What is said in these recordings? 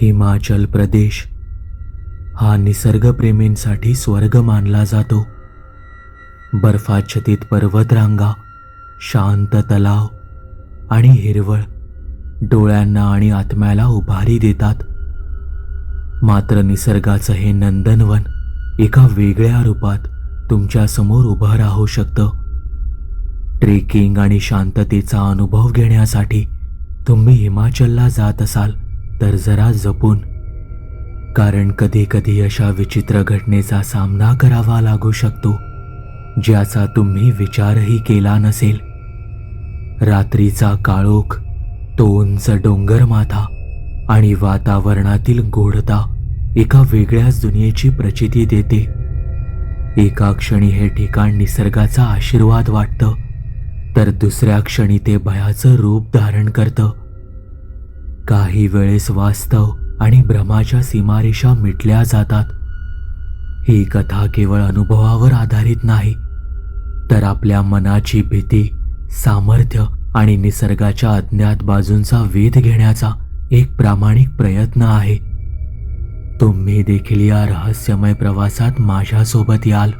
हिमाचल प्रदेश. हा निसर्गप्रेमींसाठी स्वर्ग मानला जातो. बर्फाच्छतीत पर्वतरांगा शांत तलाव आणि हिरवळ डोळ्यांना आणि आत्म्याला उभारी देतात. मात्र निसर्गाचं हे नंदनवन एका वेगळ्या रूपात तुमच्यासमोर उभं राहू शकतं. ट्रेकिंग आणि शांततेचा अनुभव घेण्यासाठी तुम्ही हिमाचलला जात असाल. तर जरा जपून. कारण कधी कधी अशा विचित्र घटनेचा सामना करावा लागू शकतो ज्याचा तुम्ही विचारही केला नसेल. रात्रीचा काळोख तो उंच डोंगर माथा आणि वातावरणातील गोडता एका वेगळ्याच दुनियेची प्रचिती देते. एका क्षणी हे ठिकाण निसर्गाचा आशीर्वाद वाटतं तर दुसऱ्या क्षणी ते भयाचं रूप धारण करतं. काही वेळेस वास्तव आणि भ्रमाच्या सीमारेषा मिटल्या जातात. ही कथा केवळ अनुभवावर आधारित नाही तर आपल्या मनाची भीती सामर्थ्य आणि निसर्गाच्या अज्ञात बाजूंचा वेध घेण्याचा एक प्रामाणिक प्रयत्न आहे. तुम्ही देखील या रहस्यमय प्रवासात माझ्यासोबत याल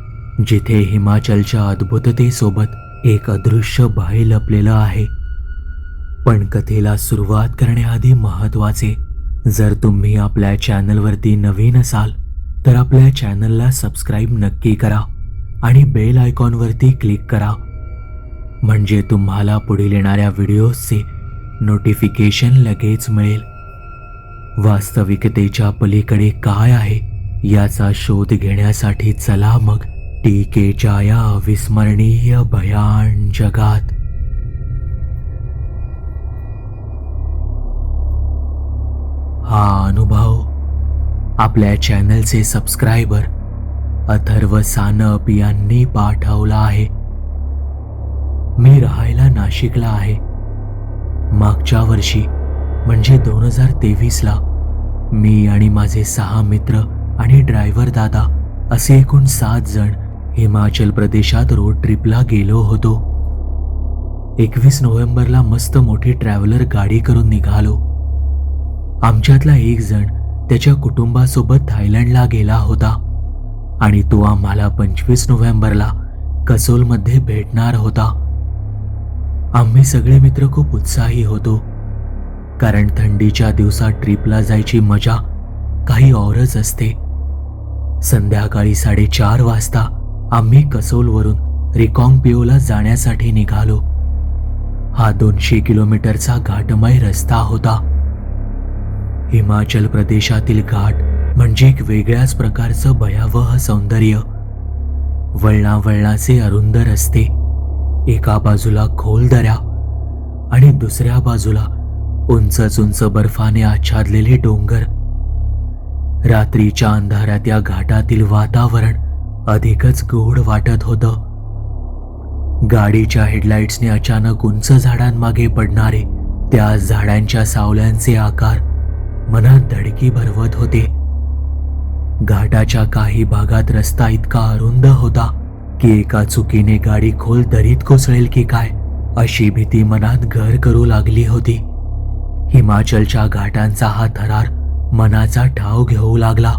जिथे हिमाचलच्या अद्भुततेसोबत एक अदृश्य भय लपलेलं आहे. पण कथेला सुरुवात करण्याआधी महत्त्वाचे जर तुम्ही आपल्या चॅनलवरती नवीन असाल तर आपल्या चॅनलला सबस्क्राईब नक्की करा आणि बेल आयकॉनवरती क्लिक करा. म्हणजे तुम्हाला पुढील येणाऱ्या व्हिडिओजचे नोटिफिकेशन लगेच मिळेल. वास्तविकतेच्या पलीकडे काय आहे याचा शोध घेण्यासाठी चला मग टीकेच्या या अविस्मरणीय भयान जगात. हा अनुभव आपल्या चॅनलचे सबस्क्रायबर अथर्व सानप यांनी पाठवला आहे. मी राहायला नाशिकला आहे. मागच्या वर्षी म्हणजे दोन हजार तेवीसला मी आणि माझे सहा मित्र आणि ड्रायव्हर दादा असे एकूण सात जण हिमाचल प्रदेशात रोड ट्रिपला गेलो होतो. एकवीस नोव्हेंबरला मस्त मोठी ट्रॅव्हलर गाडी करून निघालो. आमच्यातला एक जण त्याच्या कुटुंबासोबत थायलंडला गेला होता. आणि तो आम्हाला पंचवीस नोव्हेंबरला कसोलमध्ये भेटणार होता. आम्ही सगळे मित्र खूप उत्साही होतो. कारण थंडीच्या दिवसात ट्रिपला जायची मजा काही औरच असते. संध्याकाळी साडेचार वाजता आम्ही कसोलवरून रिकॉंगपिओला जाण्यासाठी निघालो. हा दोनशे किलोमीटरचा घाटमय रस्ता होता. हिमाचल प्रदेशातील घाट म्हणजे एक वेगळ्याच प्रकारचं भयावह सौंदर्य. वळणावळणाचे अरुंद रस्ते एका बाजूला खोल दऱ्या आणि दुसऱ्या बाजूला उंचच उंच बर्फाने आच्छादलेले डोंगर. रात्रीच्या अंधारात या घाटातील वातावरण अधिकच गोड वाटत होतं. गाडीच्या हेडलाईट्सने अचानक उंच झाडांमागे पडणारे त्या झाडांच्या सावल्यांचे आकार मनात धडकी भरवत होते. घाटाच्या काही भागात रस्ता इतका अरुंद होता की एका चुकीने गाडी खोल दरीत कोसळेल की काय अशी भीती मनात घर करू लागली होती. हिमाचलच्या घाटांचा हा थरार मनाचा ठाव घेऊ लागला.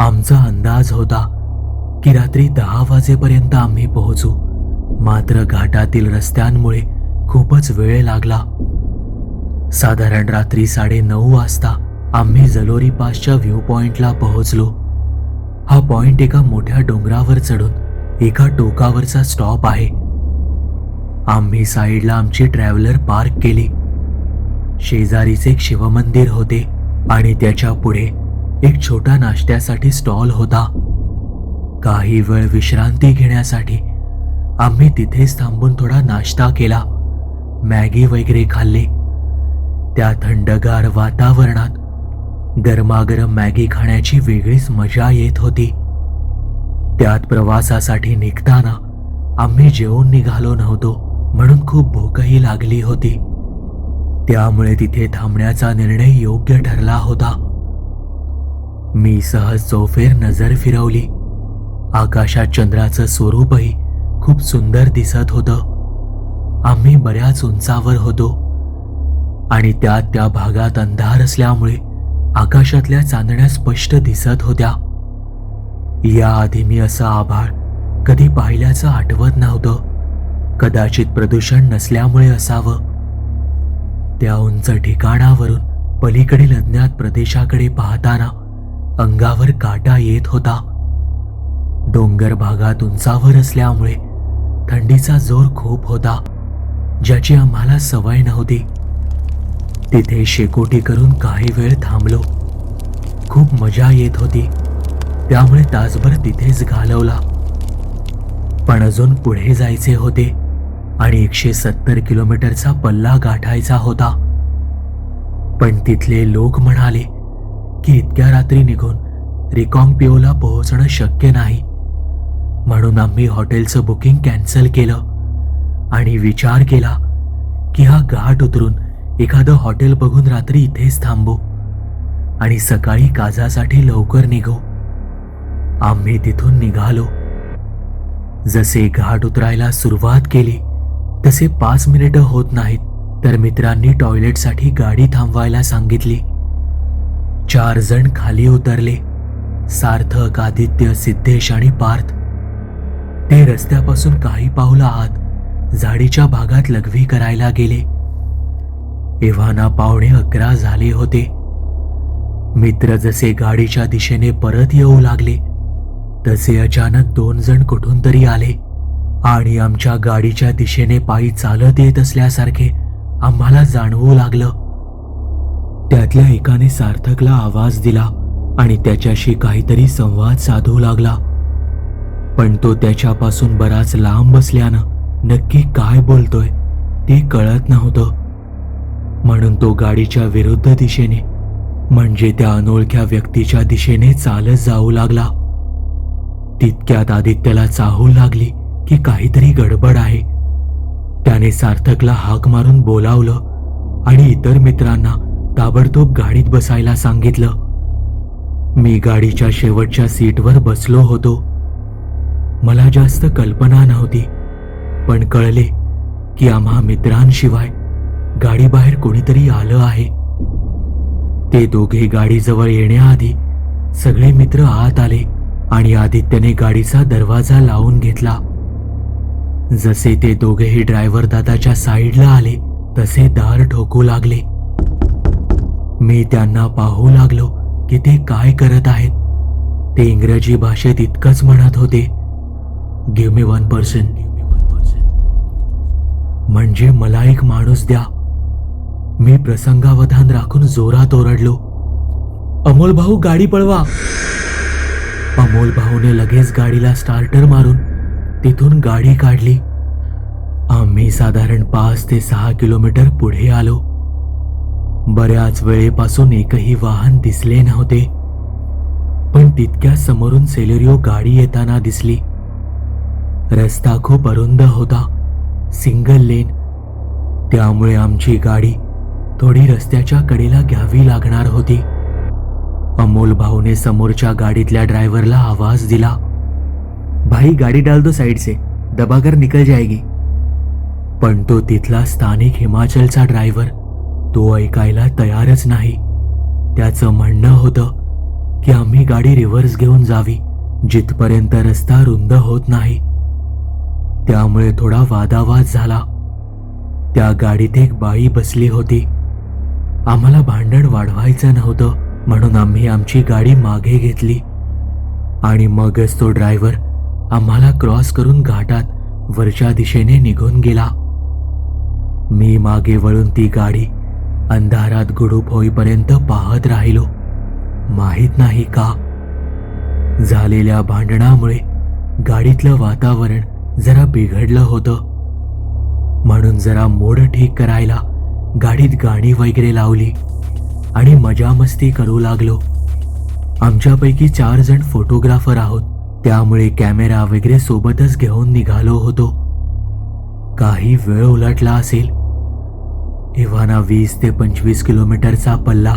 आमचा अंदाज होता की रात्री दहा वाजेपर्यंत आम्ही पोहोचू. मात्र घाटातील रस्त्यांमुळे खूपच वेळ लागला. साधारण रात्री साडे नऊ वाजता आम्ही जलोरी पासच्या व्ह्यू पॉइंटला पोहोचलो. हा पॉइंट एका मोठ्या डोंगरावर चढून एका टोकावरचा स्टॉप आहे. आम्ही साईडला आमची ट्रॅव्हलर पार्क केली. शेजारीच एक शिवमंदिर होते आणि त्याच्या पुढे एक छोटा नाश्त्यासाठी स्टॉल होता. काही वेळ विश्रांती घेण्यासाठी आम्ही तिथेच थांबून थोडा नाश्ता केला. मॅगी वगैरे खाल्ले. त्या थंडगार वातावरणात गरमागरम मॅगी खाण्याची वेगळीच मजा येत होती. त्यात प्रवासासाठी निघताना आम्ही जेवून निघालो नव्हतो म्हणून खूप भूकही लागली होती. त्यामुळे तिथे थांबण्याचा निर्णय योग्य ठरला होता. मी सहज चौफेर नजर फिरवली. आकाशात चंद्राचं स्वरूपही खूप सुंदर दिसत होतं. आम्ही बऱ्याच उंचावर होतो. आणि त्यात त्या भागात अंधार असल्यामुळे आकाशातल्या चांदण्या स्पष्ट दिसत होत्या. याआधी मी असं आभाळ कधी पाहिल्याचं आठवत नव्हतं. कदाचित प्रदूषण नसल्यामुळे असावं. त्या उंच ठिकाणावरून पलीकडील अज्ञात प्रदेशाकडे पाहताना अंगावर काटा येत होता. डोंगर भागात उंचावर असल्यामुळे थंडीचा जोर खूप होता ज्याची आम्हाला सवय नव्हती. तिथे शेकोटी करून काही वेळ थांबलो. खूप मजा येत होती. त्यामुळे तासभर तिथेच घालवला. पण अजून पुढे जायचे होते आणि एकशे सत्तर किलोमीटरचा पल्ला गाठायचा होता. पण तिथले लोक म्हणाले की इतक्या रात्री निघून रिकॉंगपिओला पोहोचणं शक्य नाही. म्हणून आम्ही हॉटेलचं बुकिंग कॅन्सल केलं आणि विचार केला की हा घाट उतरून एखादं हॉटेल बघून रात्री इथेच थांबू. आणि सकाळी काजासाठी लवकर निघू. आम्ही तिथून निघालो. जसे घाट उतरायला सुरुवात केली तसे पाच मिनिटं होत नाहीत तर मित्रांनी टॉयलेटसाठी गाडी थांबवायला सांगितली. चार जण खाली उतरले सार्थक आदित्य सिद्धेश आणि पार्थ. ते रस्त्यापासून काही पावलं आत झाडीच्या भागात लघवी करायला गेले. एव्हाना पावणे अकरा झाले होते. मित्र जसे गाडीच्या दिशेने परत येऊ लागले तसे अचानक दोन जण कुठून तरी आले आणि आमच्या गाडीच्या दिशेने पायी चालत येत असल्यासारखे आम्हाला जाणवू लागलं. त्यातल्या एकाने सार्थकला आवाज दिला आणि त्याच्याशी काहीतरी संवाद साधू लागला. पण तो त्याच्यापासून बराच लांब बसल्यानं नक्की काय बोलतोय ते कळत नव्हतं. म्हणून तो गाडीच्या विरुद्ध दिशेने म्हणजे त्या अनोळख्या व्यक्तीच्या दिशेने चालत जाऊ लागला. तितक्यात आदित्यला चाहू लागली की काहीतरी गडबड आहे. त्याने सार्थकला हाक मारून बोलावलं आणि इतर मित्रांना ताबडतोब गाडीत बसायला सांगितलं. मी गाडीच्या शेवटच्या सीटवर बसलो होतो. मला जास्त कल्पना नव्हती पण कळले की आम्हा मित्रांशिवाय गाडीबाहेर कोणीतरी आलं आहे. ते दोघे गाडीजवळ येण्याआधी सगळे मित्र आत आले आणि आदित्यने गाडीचा दरवाजा लावून घेतला. जसे ते दोघेही ड्रायव्हर दादाच्या साईडला आले तसे दार ठोकू लागले. मी त्यांना पाहू लागलो की ते काय करत आहेत. ते इंग्रजी भाषेत इतकंच म्हणत होते गिव्ह मी वन पर्सन म्हणजे मला एक माणूस द्या. मी प्रसंगावधान राखून जोरात ओरडलो. अमोल भाऊ गाडी पळवा. अमोल भाऊने लगेच गाडीला स्टार्टर मारून तिथून गाडी काढली. आम्ही साधारण पाच ते सहा किलोमीटर पुढे आलो. बऱ्याच वेळेपासून एकही वाहन दिसले नव्हते. पण तितक्या समोरून सेलेरिओ गाडी येताना दिसली. रस्ता खूप अरुंद होता. Single lane. त्यामुळे आमची गाडी थोडी रस्त्याच्या कडेला घ्यावी लागणार होती. अमोल भाऊने समोरच्या गाडीतल्या ड्रायव्हरला आवाज दिला. भाई गाडी डाल दो साइड से. दबाकर निकल जाएगी. पण तो तिथला स्थानिक हिमाचलचा ड्रायव्हर तो ऐकायला तयारच नाही. त्याचं म्हणणं होतं की आम्ही गाडी रिव्हर्स घेऊन जावी जिथपर्यंत रस्ता रुंद होत नाही. त्यामुळे थोडा वादावाद झाला. त्या गाडीत एक बाई बसली होती. आम्हाला भांडण वाढवायचं नव्हतं म्हणून आम्ही आमची गाडी मागे घेतली. आणि मगच तो ड्रायव्हर आम्हाला क्रॉस करून घाटात वरच्या दिशेने निघून गेला. मी मागे वळून ती गाडी अंधारात गुडूप होईपर्यंत पाहत राहिलो. माहीत नाही का? झालेल्या भांडणामुळे गाडीतलं वातावरण जरा बिघडलं होतं. म्हणून जरा मोड ठीक करायला गाडीत गाणी वगैरे लावली आणि मजा मस्ती करू लागलो. आमच्यापैकी चार जण फोटोग्राफर आहोत त्यामुळे कॅमेरा वगैरे सोबतच घेऊन निघालो होतो. काही वेळ उलटला असेल. इव्हाना वीस ते पंचवीस किलोमीटरचा पल्ला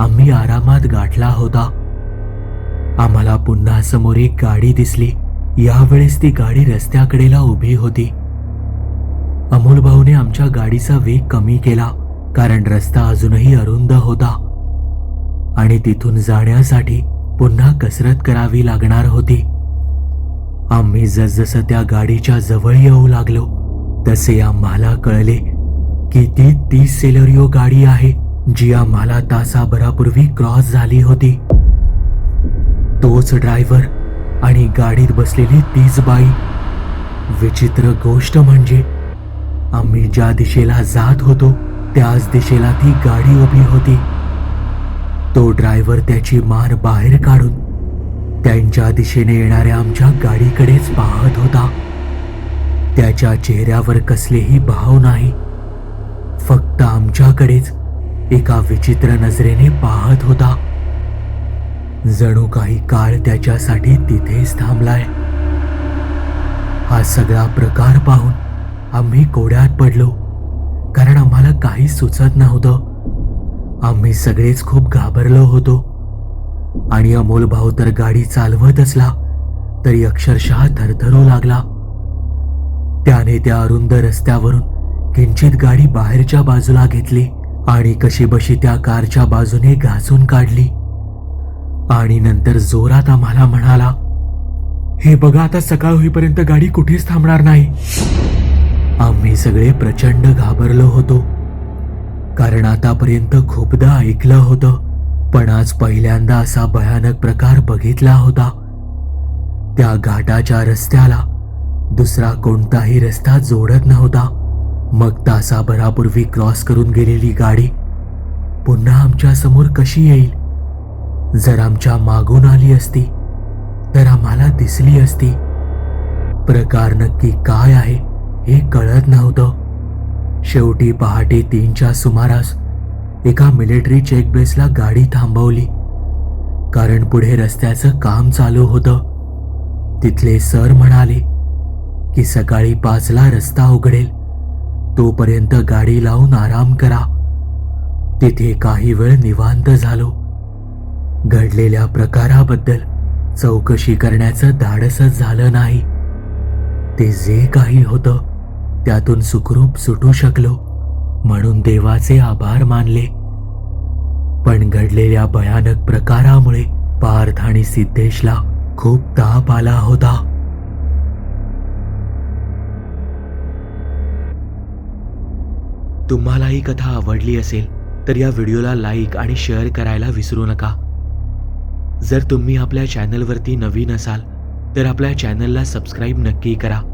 आम्ही आरामात गाठला होता. आम्हाला पुन्हा समोर एक गाडी दिसली. यावेळेस ती गाडी रस्त्याकडेला उभी होती. अमोल भाऊने आमच्या गाडीचा वेग कमी केला कारण रस्ता अजूनही अरुंद होता. आणि तिथून जाण्यासाठी पुन्हा कसरत करावी लागणार होती. आम्ही जसजसं त्या गाडीच्या जवळ येऊ लागलो तसे आम्हाला कळले की ती तीस सेलरिओ गाडी आहे जी आम्हाला तासाभरापूर्वी क्रॉस झाली होती. तोच ड्रायव्हर आणि गाडीत बसलेली तीच बाई. विचित्र गोष्ट म्हणजे आम्ही ज्या दिशेला जात होतो त्याच दिशेला ती गाडी उभी होती. तो ड्रायव्हर त्याची मान बाहेर काढून त्यांच्या दिशेने येणाऱ्या आमच्या गाडीकडेच पाहत होता. त्याच्या चेहऱ्यावर कसलेही भाव नाही. फक्त आमच्याकडेच एका विचित्र नजरेने पाहत होता. जणू काही काळ त्याच्यासाठी तिथेच थांबलाय. हा सगळा प्रकार पाहून आम्ही कोड्यात पडलो. कारण आम्हाला काही सुचत नव्हतं. आम्ही सगळेच खूप घाबरलो होतो. आणि अमोल भाऊ तर गाडी चालवत असला तरी अक्षरशः थरथरू लागला. त्याने त्या अरुंद रस्त्यावरून किंचित गाडी बाहेरच्या बाजूला घेतली आणि कशीबशी त्या कारच्या बाजूने घासून काढली. आणि नंतर जोरात आम्हाला म्हणाला हे बघा आता सकाळ होईपर्यंत गाडी कुठेच थांबणार नाही. आम्ही सगळे प्रचंड घाबरलो होतो. कारण आतापर्यंत खूपदा ऐकलं होतं पण आज पहिल्यांदा असा भयानक प्रकार बघितला होता. त्या घाटाच्या रस्त्याला दुसरा कोणताही रस्ता जोडत नव्हता. मग तासाभरापूर्वी क्रॉस करून गेलेली गाडी पुन्हा आमच्यासमोर कशी येईल? जर आमच्या मागून आली असती तर आम्हाला दिसली असती. प्रकार नक्की काय आहे? हे कळत नव्हतं. शेवटी पहाटे तीनच्या सुमारास एका मिलिटरी चेकबेसला गाडी थांबवली. कारण पुढे रस्त्याचं काम चालू होतं. तिथले सर म्हणाले की सकाळी पाचला रस्ता उघडेल. तोपर्यंत गाडी लावून आराम करा. तिथे काही वेळ निवांत झालो. घडलेल्या प्रकाराबद्दल चौकशी करण्याचं धाडसच झालं नाही. ते जे काही होतं त्यातून सुखरूप सुटू शकलो म्हणून देवाचे आभार मानले. पण घडलेल्या भयानक प्रकारामुळे पार्थ आणि सिद्धेशला खूप ताप आला होता. तुम्हाला ही कथा आवडली असेल तर या व्हिडिओला लाईक आणि शेअर करायला विसरू नका. जर तुम्ही आपल्या चॅनलवरती नवीन असाल तर आपल्या चॅनलला सबस्क्राईब नक्की करा.